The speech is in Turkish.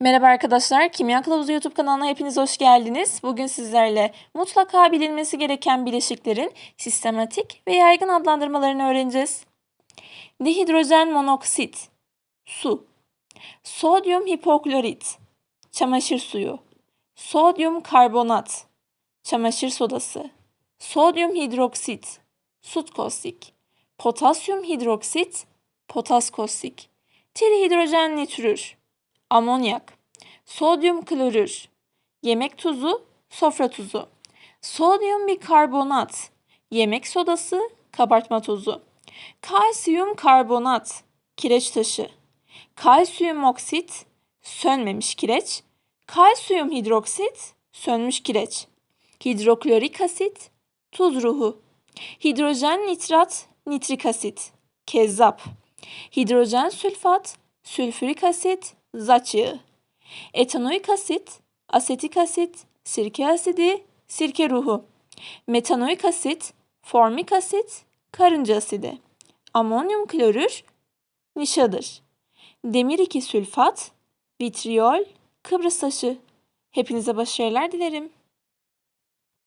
Merhaba arkadaşlar, Kimya Kılavuzu YouTube kanalına hepiniz hoş geldiniz. Bugün sizlerle mutlaka bilinmesi gereken bileşiklerin sistematik ve yaygın adlandırmalarını öğreneceğiz. Dihidrojen monoksit, su. Sodyum hipoklorit, çamaşır suyu. Sodyum karbonat, çamaşır sodası. Sodyum hidroksit, sut kostik. Potasyum hidroksit, potas kostik. Trihidrojen nitrür, amonyak, sodyum klorür, yemek tuzu, sofra tuzu, sodyum bikarbonat, yemek sodası, kabartma tozu, kalsiyum karbonat, kireç taşı, kalsiyum oksit, sönmemiş kireç, kalsiyum hidroksit, sönmüş kireç, hidroklorik asit, tuz ruhu, hidrojen nitrat, nitrik asit, kezzap, hidrojen sülfat, sülfürik asit, zaç yağı, etanoik asit, asetik asit, sirke asidi, sirke ruhu, metanoik asit, formik asit, karınca asidi, amonyum klorür, nişadır, demir 2 sülfat, vitriol, Kıbrıs taşı. Hepinize başarılar dilerim.